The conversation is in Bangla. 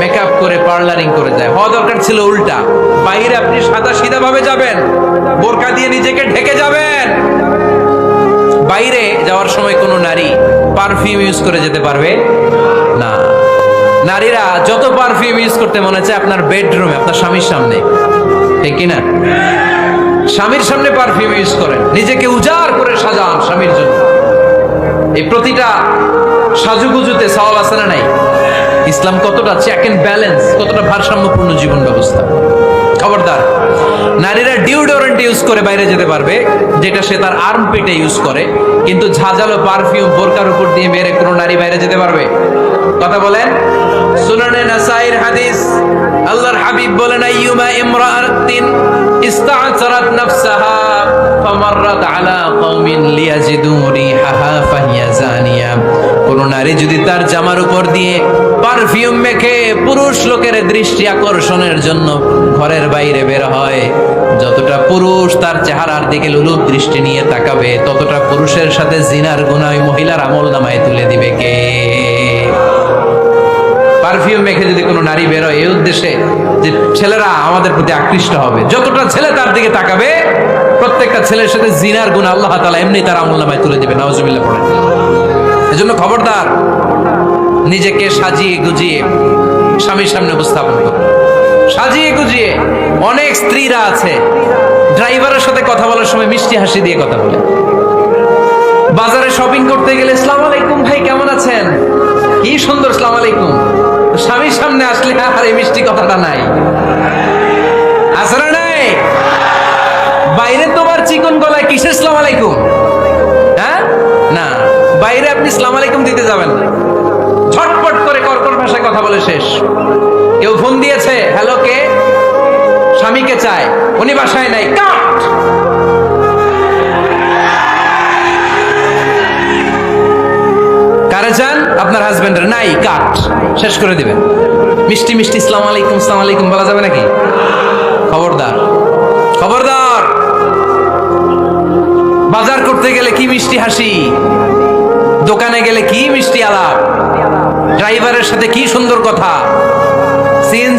মেকআপ করে, পার্লারিং করে যায়। হওয়া দরকার ছিল উল্টা। বাইরে আপনি সাদা সিধা ভাবে যাবেন, বোরকা দিয়ে নিজেকে ঢেকে যাবেন। বাইরে যাওয়ার সময় কোনো নারী পারফিউম ইউজ করে যেতে পারবে না। নারীরা যত পারফিউম ইউজ করতে মনে চায় আপনার বেডরুমে আপনার স্বামীর সামনে। ঠিক কি না স্বামীর সামনে পারফিউম ইউজ করেন। নিজেকে উজাড় করে সাজান স্বামীর জন্য। এই প্রতিটা সাজুগুজুতে সওয়াব আছে না নাই? ইসলাম কতটা চেক এন্ড ব্যালেন্স কতটা ভারসাম্যপূর্ণ জীবন ব্যবস্থা? খবরদার, নারীরা ডিওডোরেন্ট ইউজ করে বাইরে যেতে পারবে, যেটা সে তার আর্ম পেটে ইউজ করে, কিন্তু ঝাঁঝালো পারফিউম বোরকার উপর দিয়ে মেরে কোনো নারী বাইরে যেতে পারবে। কথা বলেন? সুনানে নাসাইর হাদিস, আল্লাহর হাবিব বলেন, আইয়ুমা ইমরাআতিন ইস্তা'সারাত নাফসাহা, ফামাররাত আলা কওমিন লিয়াজিদু রিহাহা ফাহিয়া নারী যদি তার জামার উপর দিয়ে পারফিউম মেখে পুরুষ লোকের দৃষ্টি আকর্ষণের জন্য ঘরের বাইরে বের হয়, যতটা পুরুষ তার চেহারার দিকে লুলুপ দৃষ্টি নিয়ে তাকাবে, ততটা পুরুষের সাথে জিনার গুণা ওই মহিলার আমল নামায় তুলে দিবে কে? পারফিউম মেখে যদি কোনো নারী বেরোয় এই উদ্দেশ্যে যে ছেলেরা আমাদের প্রতি আকৃষ্ট হবে। যতটা ছেলে তার দিকে তাকাবে, প্রত্যেকটা ছেলের সাথে জিনার গুণ আল্লাহ তালা এমনি তার আমল নামায় তুলে দেবে। নওয়াজুবিল্লাহ পড়ে এজন্য খবরদার, নিজেকে সাজিয়ে গুজিয়ে স্বামীর সামনে উপস্থাপন করুন সাজিয়ে গুজিয়ে অনেক স্ত্রীরা আছে, ড্রাইভারের সাথে কথা বলার সময় মিষ্টি হাসি দিয়ে কথা বলে। বাজারে শপিং করতে গেলে, সালাম আলাইকুম ভাই, কেমন আছেন? কি সুন্দর, সালাম আলাইকুম। স্বামীর সামনে আসলে আর এই মিষ্টি কথাটা নাই। আসলে নাই? বাইরে তোমার চিকন গলায় কিসের সালাম আলাইকুম? বাইরে আপনি সালাম আলাইকুম দিতে যাবেন। ঝটপট করে কর্কট ভাষায় কথা বলে শেষ। কেউ ফোন দিয়েছে, হ্যালো, কে? স্বামীকে চায়। উনি বাসায় নাই। কাট! কারে চান আপনার হাজবেন্ডের নাই। কাট! শেষ করে দিবেন। মিষ্টি মিষ্টি ইসলাম আলাইকুম ইসলাম আলাইকুম বলা যাবে নাকি? খবরদার। খবরদার! বাজার করতে গেলে কি মিষ্টি হাসি? দোকানে গেলে কি মিষ্টি আলাপ? ড্রাইভারের সাথে কি সুন্দর কথা? সিএনজি